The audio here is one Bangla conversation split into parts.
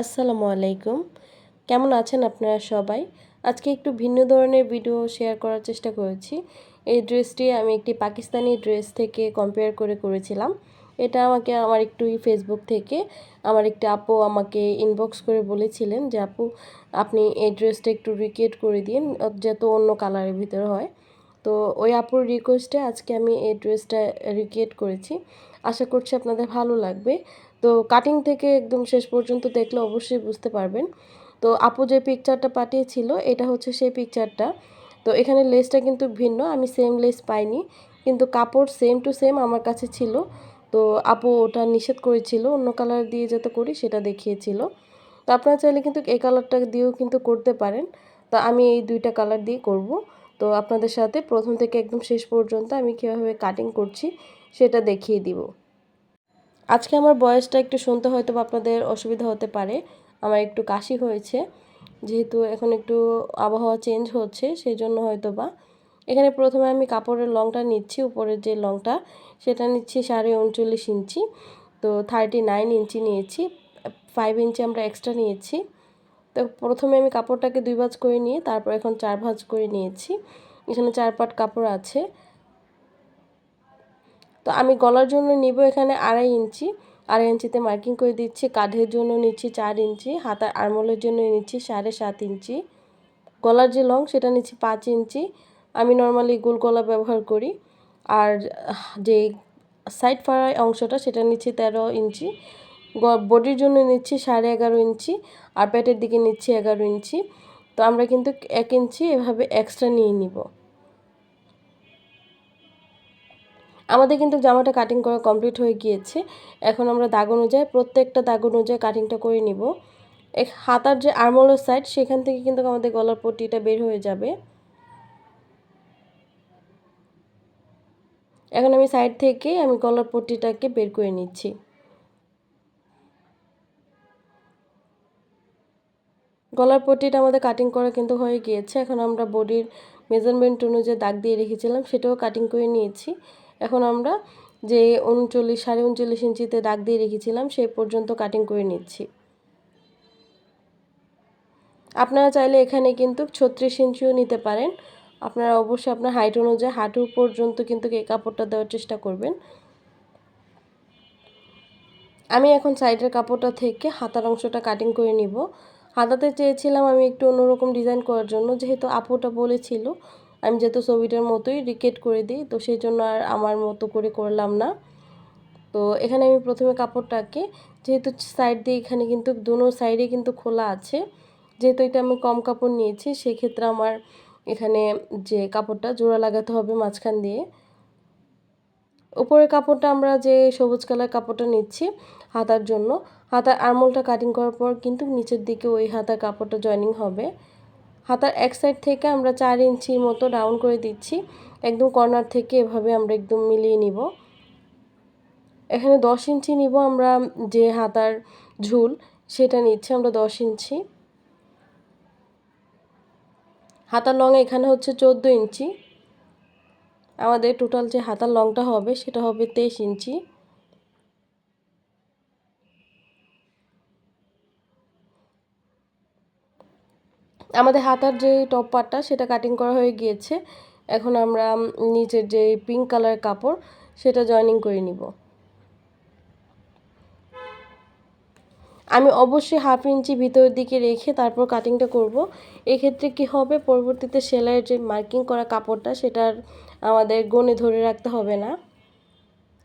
আসসালামু আলাইকুম। কেমন আছেন আপনারা সবাই? আজকে একটু ভিন্ন ধরনের ভিডিও শেয়ার করার চেষ্টা করেছি। এই ড্রেসটি আমি একটি পাকিস্তানি ড্রেস থেকে কম্পেয়ার করে করেছিলাম। এটা আমাকে, আমার একটু ফেসবুক থেকে আমার একটি আপু আমাকে ইনবক্স করে বলেছিলেন যে, আপু, আপনি এই ড্রেসটা একটু রিক্রিয়েট করে দিন, যত অন্য কালারের ভিতরে হয়। তো ওই আপুর রিকোয়েস্টে আজকে আমি এই ড্রেসটা রিক্রিয়েট করেছি। আশা করছি আপনাদের ভালো লাগবে। তো কাটিং থেকে একদম শেষ পর্যন্ত দেখলে অবশ্যই বুঝতে পারবেন। তো আপু যে পিকচারটা পাঠিয়েছিল, এটা হচ্ছে সেই পিকচারটা তো এখানে লেসটা কিন্তু ভিন্ন, আমি সেম লেস পাইনি, কিন্তু কাপড় সেম টু সেম আমার কাছে ছিল। তো আপু ওটা নিষেধ করেছিল, অন্য কালার দিয়ে যাতে করি সেটা দেখিয়েছিল। তো আপনারা চাইলে কিন্তু এই কালারটা দিয়েও কিন্তু করতে পারেন। তো আমি এই দুইটা কালার দিয়ে করব। তো আপনাদের সাথে প্রথম থেকে একদম শেষ পর্যন্ত আমি কীভাবে কাটিং করছি, সেটা দেখিয়ে দিব। আজকে আমার বয়সটা একটু শুনতে হয়তো আপনাদের অসুবিধা হতে পারে। আমার একটু কাশি হয়েছে, যেহেতু এখন একটু আবহাওয়া চেঞ্জ হচ্ছে সেই জন্য হয়তো বা। এখানে প্রথমে আমি কাপড়ের লংটা নিচ্ছি, উপরের যে লংটা, সেটা নিচ্ছি সাড়ে উনচল্লিশ ইঞ্চি। তো থার্টি নাইন ইঞ্চি নিয়েছি ফাইভ ইঞ্চি আমরা এক্সট্রা নিয়েছি। তো প্রথমে আমি কাপড়টাকে দুই ভাজ করে নিয়ে, তারপর এখন চার ভাজ করে নিয়েছি। এখানে চার পাট কাপড় আছে। তো আমি গলার জন্য নিব এখানে আড়াই ইঞ্চি। আড়াই ইঞ্চিতে মার্কিং করে দিচ্ছি, কাঁধের জন্য নিচ্ছি চার ইঞ্চি, হাতার আরমোলের জন্য নিচ্ছি সাড়ে সাত ইঞ্চি। গলার যে লং সেটা নিচ্ছি পাঁচ ইঞ্চি। আমি নর্মালি গোল গলা ব্যবহার করি। আর যে সাইড ফাড়াই অংশটা সেটা নিচ্ছি তেরো ইঞ্চি। বডির জন্য নিচ্ছি সাড়ে এগারো ইঞ্চি। আর পেটের দিকে নিচ্ছি এগারো ইঞ্চি। তো আমরা কিন্তু এক ইঞ্চি এভাবে এক্সট্রা নিয়ে নিব। আমাদের কিন্তু জামাটা কাটিং করা কমপ্লিট হয়ে গিয়েছে। এখন আমরা দাগ অনুযায়ী প্রত্যেকটা দাগ অনুযায়ী কাটিংটা করে নিব। এক হাতার যে আর্মোলের সাইড সেখান থেকে কিন্তু আমাদের গলার পট্টিটা বের হয়ে যাবে। এখন আমি সাইড থেকে আমি গলার পট্টিটাকে বের করে নিচ্ছি। গলার পট্টিটা আমাদের কাটিং করা কিন্তু হয়ে গিয়েছে। এখন আমরা বডির মেজারমেন্ট অনুযায়ী দাগ দিয়ে রেখেছিলাম, সেটাও কাটিং করে নিয়েছি। এখন আমরা যে উনচল্লিশ, সাড়ে উনচল্লিশ ইঞ্চিতে দাগ দিয়ে রেখেছিলাম সেই পর্যন্ত কাটিং করে নিচ্ছি। আপনারা চাইলে এখানে কিন্তু ছত্রিশ ইঞ্চিও নিতে পারেন। আপনারা অবশ্যই আপনার হাইট অনুযায়ী হাঁটু পর্যন্ত কিন্তু এই কাপড়টা দেওয়ার চেষ্টা করবেন। আমি এখন সাইডের কাপড়টা থেকে হাতার অংশটা কাটিং করে নিব। হাতাতে চেয়েছিলাম আমি একটু অন্যরকম ডিজাইন করার জন্য, যেহেতু আপুটা বলেছিল আমি যেহেতু ছবিটার মতোই রিকেট করে দিই, তো সেই জন্য আর আমার মতো করে করলাম না। তো এখানে আমি প্রথমে কাপড়টাকে, যেহেতু সাইড দিয়ে এখানে কিন্তু দুনো সাইডে কিন্তু খোলা আছে, যেহেতু এটা আমি কম কাপড় নিয়েছি, সেক্ষেত্রে আমার এখানে যে কাপড়টা জোড়া লাগাতে হবে মাঝখান দিয়ে। উপরের কাপড়টা আমরা যে সবুজ কালার কাপড়টা নিচ্ছি হাতার জন্য, হাতার আরমোলটা কাটিং করার পর কিন্তু নিচের দিকে ওই হাতার কাপড়টা জয়নিং হবে। হাতার এক সাইড থেকে আমরা চার ইঞ্চির মতো ডাউন করে দিচ্ছি। একদম কর্নার থেকে এভাবে আমরা একদম মিলিয়ে নিব। এখানে দশ ইঞ্চি নিব আমরা যে হাতার ঝুল, সেটা নিচ্ছি আমরা দশ ইঞ্চি। হাতার লং এখানে হচ্ছে চোদ্দ ইঞ্চি। আমাদের টোটাল যে হাতার লংটা হবে, সেটা হবে তেইশ ইঞ্চি। আমাদের হাতার যে টপ পার্টটা সেটা কাটিং করা হয়ে গিয়েছে। এখন আমরা নিচের যে পিঙ্ক কালার কাপড়, সেটা জয়েনিং করে নিব। আমি অবশ্যই হাফ ইঞ্চি ভিতরের দিকে রেখে তারপর কাটিংটা করব। এক্ষেত্রে কি হবে? পরবর্তীতে সেলাইয়ের যে মার্কিং করা কাপড়টা, সেটার আমাদের গনে ধরে রাখতে হবে না।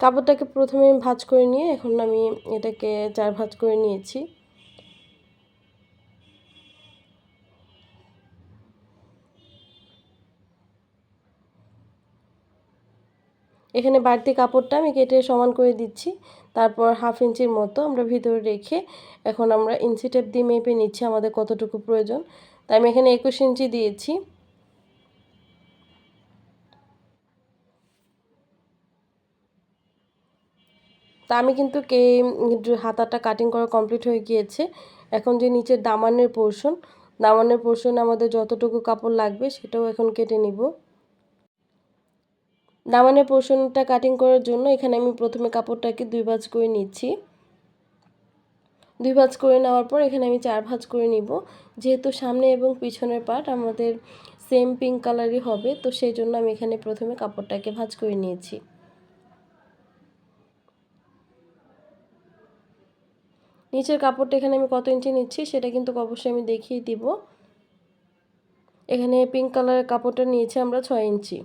কাপড়টাকে প্রথমে ভাজ করে নিয়ে, এখন আমি এটাকে চার ভাজ করে নিয়েছি। এখানে বাড়তি কাপড়টা আমি কেটে সমান করে দিচ্ছি। তারপর হাফ ইঞ্চির মতো আমরা ভিতরে রেখে এখন আমরা ইঞ্চি টেপ দিয়ে মেপে নিচ্ছি আমাদের কতটুকু প্রয়োজন। তাই আমি এখানে একুশ ইঞ্চি দিয়েছি। তা আমি কিন্তু কে হাতাটা কাটিং করা কমপ্লিট হয়ে গিয়েছে। এখন যে নিচের দামানের পোর্শন দামানের পোর্শন আমাদের যতটুকু কাপড় লাগবে সেটাও এখন কেটে নিব। দামানের পোর্শনটা কাটিং করার জন্য এখানে আমি প্রথমে কাপড়টাকে দুই ভাজ করে নিচ্ছি। দুই ভাঁজ করে নেওয়ার পর এখানে আমি চার ভাঁজ করে নিব। যেহেতু সামনে এবং পিছনের পার্ট আমাদের সেম পিঙ্ক কালারই হবে, তো সেই জন্য আমি এখানে প্রথমে কাপড়টাকে ভাঁজ করে নিয়েছি। নিচের কাপড়টা এখানে আমি কত ইঞ্চি নিচ্ছি সেটা কিন্তু অবশ্যই আমি দেখিয়ে দিব। এখানে পিঙ্ক কালারের কাপড়টা নিয়েছি আমরা ছয় ইঞ্চি।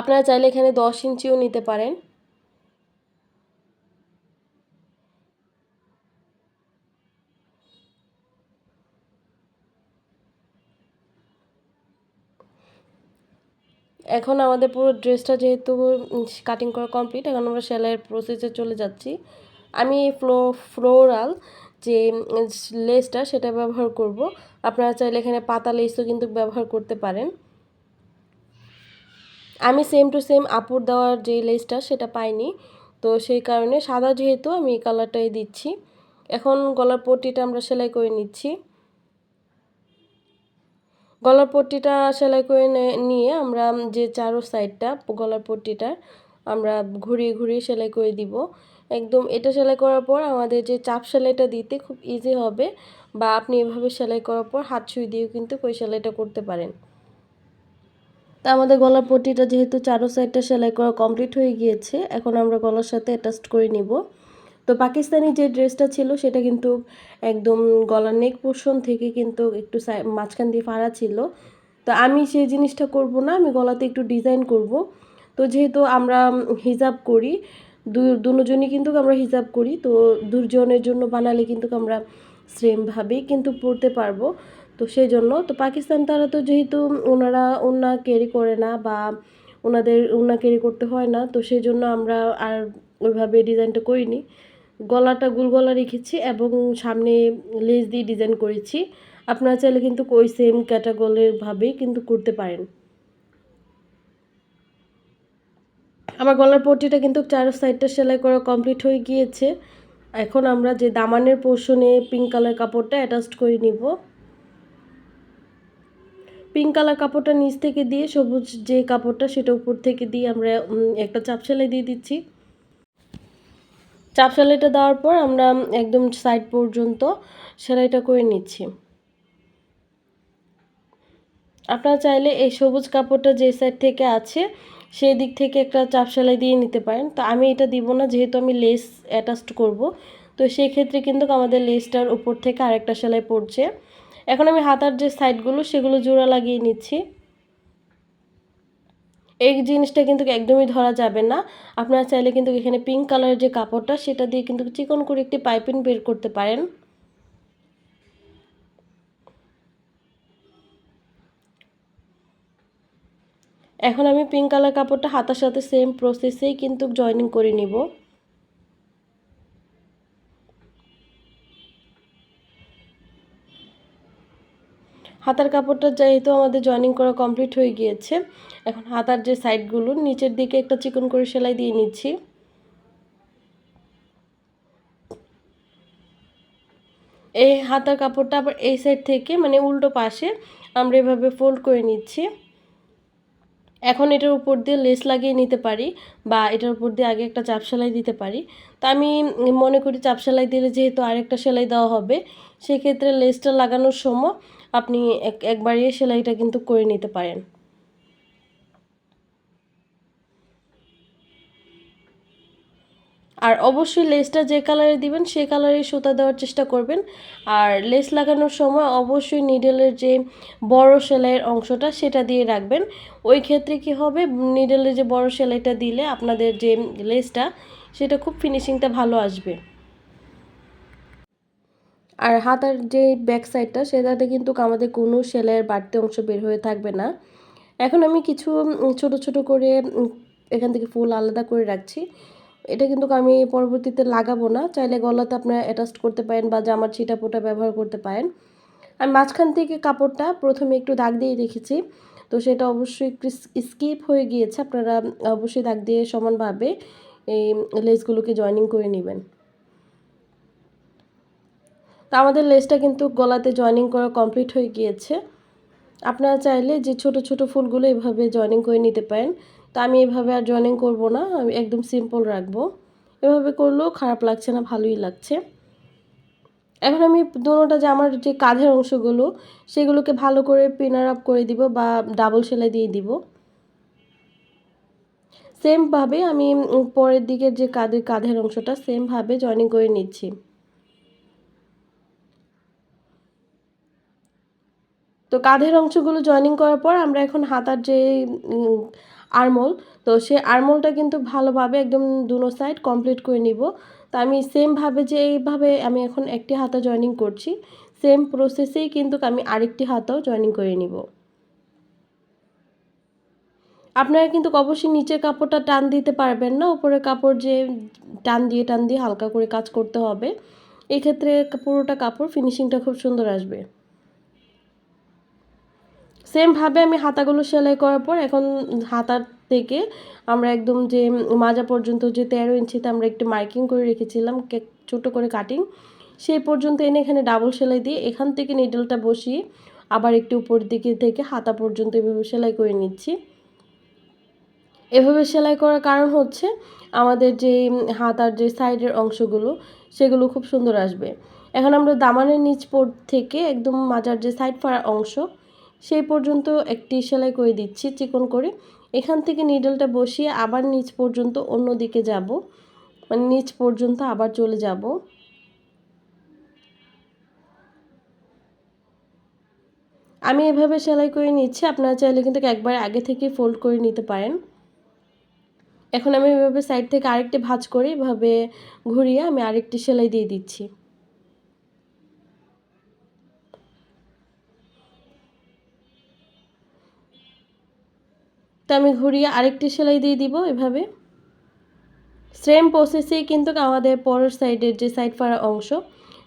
আপনারা চাইলে এখানে দশ ইঞ্চিও নিতে পারেন। এখন আমাদের পুরো ড্রেসটা যেহেতু কাটিং করা কমপ্লিট এখন আমরা সেলাইয়ের প্রসেসে চলে যাচ্ছি। আমি ফ্লো ফ্লোরাল যে লেসটা সেটা ব্যবহার করব। আপনারা চাইলে এখানে পাতা লেসও কিন্তু ব্যবহার করতে পারেন। আমি সেম টু সেম আপুর দেওয়ার যে লেসটা সেটা পাইনি। তো সেই কারণে সাদা যেহেতু আমি এই কালারটাই দিচ্ছি। এখন গলার পট্টিটা আমরা সেলাই করে নিচ্ছি। গলার পট্টিটা সেলাই করে নিয়ে আমরা যে চারো সাইডটা গলার পট্টিটার আমরা ঘুরিয়ে ঘুরিয়ে সেলাই করে দিব। একদম এটা সেলাই করার পর আমাদের যে চাপ সেলাইটা দিতে খুব ইজি হবে বা আপনি এভাবে সেলাই করার পর হাত ছুঁই দিয়েও কিন্তু ওই সেলাইটা করতে পারেন। তা আমাদের গলার পট্টিটা যেহেতু চারো সাইডটা সেলাই করা কমপ্লিট হয়ে গিয়েছে, এখন আমরা গলার সাথে অ্যাটাচ করে নিব। তো পাকিস্তানি যে ড্রেসটা ছিল সেটা কিন্তু একদম গলার নেক পোর্শন থেকে কিন্তু একটু মাঝখান দিয়ে ফাড়া ছিল। তো আমি সেই জিনিসটা করব না, আমি গলাতে একটু ডিজাইন করব। তো যেহেতু আমরা হিজাব করি দুজনই কিন্তু আমরা হিজাব করি, তো দুজনের জন্য বানালে কিন্তু আমরা সেমভাবেই কিন্তু পড়তে পারব। তো সেই জন্য, তো পাকিস্তান তারা তো যেহেতু ওনারা ওনা ক্যারি করে না বা ওনাদের, ওনা ক্যারি করতে হয় না, তো সেই জন্য আমরা আর ওইভাবে ডিজাইনটা করিনি। গলাটা গুল গলা রেখেছি এবং সামনে লেস দিয়ে ডিজাইন করেছি। আপনারা চাইলে কিন্তু ওই সেম ক্যাটাগরির ভাবেই কিন্তু করতে পারেন। আমার গলার পট্টিটা কিন্তু চার সাইডটা সেলাই করা কমপ্লিট হয়ে গিয়েছে। এখন আমরা যে দামানের পোর্শনে পিঙ্ক কালার কাপড়টা অ্যাটাচড করে নিব। পিঙ্ক কালার কাপড়টা নিচ থেকে দিয়ে, সবুজ যে কাপড়টা সেটা উপর থেকে দিয়ে আমরা একটা চাপ সেলাই দিয়ে দিচ্ছি। চাপ সেলাইটা দেওয়ার পর আমরা একদম সাইড পর্যন্ত সেলাইটা করে নিচ্ছি। আপনারা চাইলে এই সবুজ কাপড়টা যে সাইড থেকে আছে, সেই দিক থেকে একটা চাপ সেলাই দিয়ে নিতে পারেন। তো আমি এটা দিব না, যেহেতু আমি লেস অ্যাটাচড করব, তো সেই ক্ষেত্রে কিন্তু আমাদের লেসটার উপর থেকে আরেকটা সেলাই পড়ছে। এখন আমি হাতার যে সাইডগুলো, সেগুলো জোড়া লাগিয়ে নিচ্ছি। এই জিনিসটা কিন্তু একদমই ধরা যাবে না। আপনারা চাইলে কিন্তু এখানে পিঙ্ক কালারের যে কাপড়টা, সেটা দিয়ে কিন্তু চিকন করে একটি পাইপিং বের করতে পারেন। এখন আমি পিঙ্ক কালার কাপড়টা হাতার সাথে সেম প্রসেসেই কিন্তু জয়নিং করে নিব। হাতার কাপড়টা যেহেতু আমাদের জয়েনিং করা কমপ্লিট হয়ে গিয়েছে, এখন হাতার যে সাইডগুলো নিচের দিকে একটা চিকন করে সেলাই দিয়ে নিচ্ছি। এই হাতার কাপড়টা আবার এই সাইড থেকে মানে উল্টো পাশে, আমরা এভাবে ফোল্ড করে নিচ্ছি। এখন এটার উপর দিয়ে লেস লাগিয়ে নিতে পারি, বা এটার উপর দিয়ে আগে একটা চাপ সেলাই দিতে পারি। তা আমি মনে করি চাপ সেলাই দিলে যেহেতু আরেকটা সেলাই দেওয়া হবে, সেক্ষেত্রে লেসটা লাগানোর সময় আপনি এক একবারই সেলাইটা কিন্তু করে নিতে পারেন। আর অবশ্যই লেসটা যে কালারে দিবেন, সে কালারে সুতা দেওয়ার চেষ্টা করবেন। আর লেস লাগানোর সময় অবশ্যই নিডেলের যে বড় সেলাইয়ের অংশটা, সেটা দিয়ে রাখবেন। ওই ক্ষেত্রে কি হবে, নিডেলের যে বড় সেলাইটা দিলে আপনাদের যে লেসটা, সেটা খুব ফিনিশিংটা ভালো আসবে। আর হাতার যে ব্যাক সাইডটা সেটাতে কিন্তু আমাদের কোনো সেলাইয়ের বাড়তি অংশ বের হয়ে থাকবে না। এখন আমি কিছু ছোট ছোট করে এখান থেকে ফুল আলাদা করে রাখছি। এটা কিন্তু আমি পরবর্তীতে লাগাবো না। চাইলে গলাতে আপনারা অ্যাটাস্ট করতে পারেন বা জামার ছিটা পোটা ব্যবহার করতে পারেন। আমি মাঝখান থেকে কাপড়টা প্রথমে একটু দাগ দিয়ে রেখেছি। তো সেটা অবশ্যই স্কিপ হয়ে গিয়েছে। আপনারা অবশ্যই দাগ দিয়ে সমানভাবে এই লেসগুলোকে জয়েনিং করে নেবেন। তো আমাদের লেসটা কিন্তু গলাতে জয়েনিং করা কমপ্লিট হয়ে গিয়েছে। আপনারা চাইলে যে ছোট ছোট ফুলগুলো এভাবে জয়েনিং করে নিতে পারেন। তো আমি এভাবে আর জয়েনিং করব না, আমি একদম সিম্পল রাখব। এভাবে করলেও খারাপ লাগছে না, ভালোই লাগছে। এখন আমি দোনোটা যে আমার যে কাঁধের অংশগুলো, সেগুলোকে ভালো করে পিনার আপ করে দিব বা ডাবল সেলাই দিয়ে দিব। সেমভাবে আমি পরের দিকের যে কাঁধের কাঁধের অংশটা সেমভাবে জয়েনিং করে নিচ্ছি। তো কাঁধের অংশগুলো জয়েনিং করার পর আমরা এখন হাতার যে আরমোল তো সে আরমোলটা কিন্তু ভালোভাবে একদম দুনো সাইড কমপ্লিট করে নিব। তো আমি সেমভাবে যে, এইভাবে আমি এখন একটি হাতা জয়েনিং করছি সেম প্রসেসেই কিন্তু আমি আরেকটি হাতাও জয়েনিং করে নিব। আপনারা কিন্তু অবশ্যই নিচের কাপড়টা টান দিতে পারবেন না, উপরের কাপড় যে টান দিয়ে টান দিয়ে হালকা করে কাজ করতে হবে। এক্ষেত্রে পুরোটা কাপড় ফিনিশিংটা খুব সুন্দর আসবে। সেমভাবে আমি হাতাগুলো সেলাই করার পর এখন হাতার থেকে আমরা একদম যে মাজা পর্যন্ত যে তেরো ইঞ্চিতে আমরা একটু মার্কিং করে রেখেছিলাম ছোটো করে কাটিং, সেই পর্যন্ত এনে এখানে ডাবল সেলাই দিয়ে এখান থেকে নিডলটা বসিয়ে আবার একটু উপর দিকে থেকে হাতা পর্যন্ত এভাবে সেলাই করে নিচ্ছি। এভাবে সেলাই করার কারণ হচ্ছে আমাদের যে হাতার যে সাইডের অংশগুলো, সেগুলো খুব সুন্দর আসবে। এখন আমরা দামানের নিচ পর থেকে একদম মাজার যে সাইড ফাড়া অংশ সেই পর্যন্ত একটি সেলাই করে দিচ্ছি, চিকন করে। এখান থেকে নিডলটা বসিয়ে আবার নিচ পর্যন্ত অন্য দিকে যাব। মানে নিচ পর্যন্ত আবার চলে যাব। আমি এভাবে সেলাই করে নিচ্ছি, আপনারা চাইলে কিন্তু একবার আগে থেকে ফোল্ড করে নিতে পারেন। এখন আমি এভাবে সাইড থেকে আরেকটি ভাঁজ করে এভাবে ঘুরিয়ে আমি আরেকটি সেলাই দিয়ে দিচ্ছি। তো আমি ঘুরিয়ে আরেকটি সেলাই দিয়ে দিব এভাবে। সেম প্রসেসেই কিন্তু আমাদের পরের সাইডের যে সাইড ফাড়া অংশ,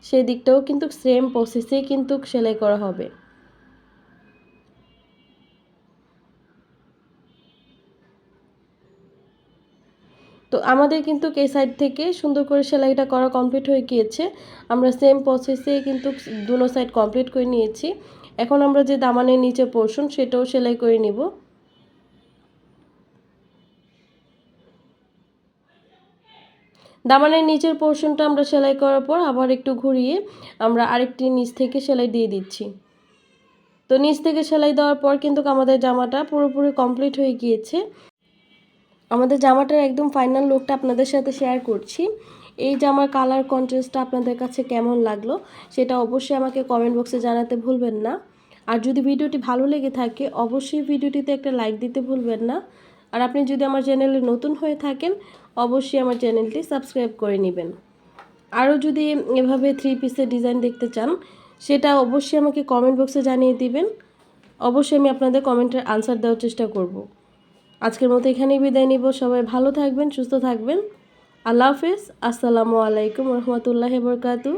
সেই দিকটাও কিন্তু সেম প্রসেসেই কিন্তু সেলাই করা হবে। তো আমাদের কিন্তু এই সাইড থেকে সুন্দর করে সেলাইটা করা কমপ্লিট হয়ে গিয়েছে। আমরা সেম প্রসেসে কিন্তু দুনো সাইড কমপ্লিট করে নিয়েছি। এখন আমরা যে দামানের নিচে পোর্শন সেটাও সেলাই করে নিব। দামানের নিচের পোর্শনটা আমরা সেলাই করার পর আবার একটু ঘুরিয়ে আমরা আরেকটি নিচ থেকে সেলাই দিয়ে দিচ্ছি। তো নিচ থেকে সেলাই দেওয়ার পর কিন্তু আমাদের জামাটা পুরোপুরি কমপ্লিট হয়ে গিয়েছে। আমাদের জামাটার একদম ফাইনাল লুকটা আপনাদের সাথে শেয়ার করছি। এই জামার কালার কন্ট্রাস্টটা আপনাদের কাছে কেমন লাগল সেটা অবশ্যই আমাকে কমেন্ট বক্সে জানাতে ভুলবেন না। আর যদি ভিডিওটি ভালো লেগে থাকে, অবশ্যই ভিডিওটিতে একটা লাইক দিতে ভুলবেন না। আর আপনি যদি আমার চ্যানেলে নতুন হয়ে থাকেন অবশ্যই আমার চ্যানেলটি সাবস্ক্রাইব করে নেবেন। আরও যদি এভাবে থ্রি পিসের ডিজাইন দেখতে চান, সেটা অবশ্যই আমাকে কমেন্ট বক্সে জানিয়ে দিবেন। অবশ্যই আমি আপনাদের কমেন্টের আনসার দেওয়ার চেষ্টা করব। আজকের মতো এখানেই বিদায় নিব। সবাই ভালো থাকবেন, সুস্থ থাকবেন। আল্লাহ হাফেজ। আসসালামু আলাইকুম রহমতুল্লাহ বরকাতু